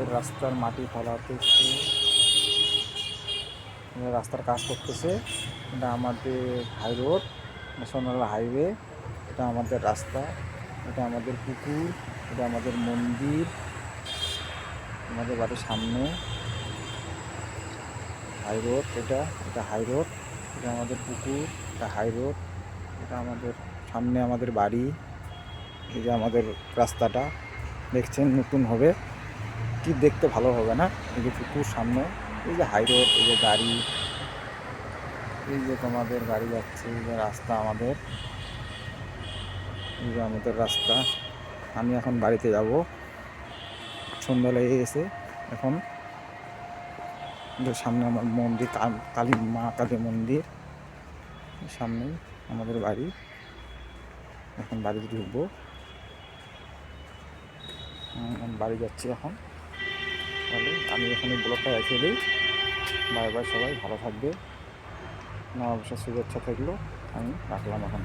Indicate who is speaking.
Speaker 1: আমাদের রাস্তার মাটি ফলাতেছে রাস্তার কাজ করতেছে। এটা আমাদের হাই রোড ন্যাশনাল হাইওয়ে এটা আমাদের রাস্তা, এটা আমাদের পুকুর, এটা আমাদের মন্দির, আমাদের বাড়ির সামনে। হাই রোড এটা এটা হাই রোড এটা আমাদের পুকুর, এটা হাই রোড এটা আমাদের সামনে আমাদের বাড়ি। এই যে আমাদের রাস্তাটা, দেখছেন, নতুন হবে। কি দেখতে ভালো হবে না? এই যে পুকুর সামনে, এই যে হাই রোড এই যে গাড়ি, এই যে তোমাদের গাড়ি যাচ্ছে, এই যে রাস্তা আমাদের, এই যে আমাদের রাস্তা। আমি এখন বাড়িতে যাব। সন্ধ্যা লেগে গেছে। এখন সামনে আমার মন্দির, কালী মা কালী মন্দির সামনেই আমাদের বাড়ি। এখন বাড়িতে ঢুকবো। বাড়ি যাচ্ছি এখন। আমি এখানে ব্লগটা রেখে দিই। বাই সবাই, ভালো থাকবে। নববর্ষের শুভেচ্ছা থাকল। আমি রাখলাম এখন।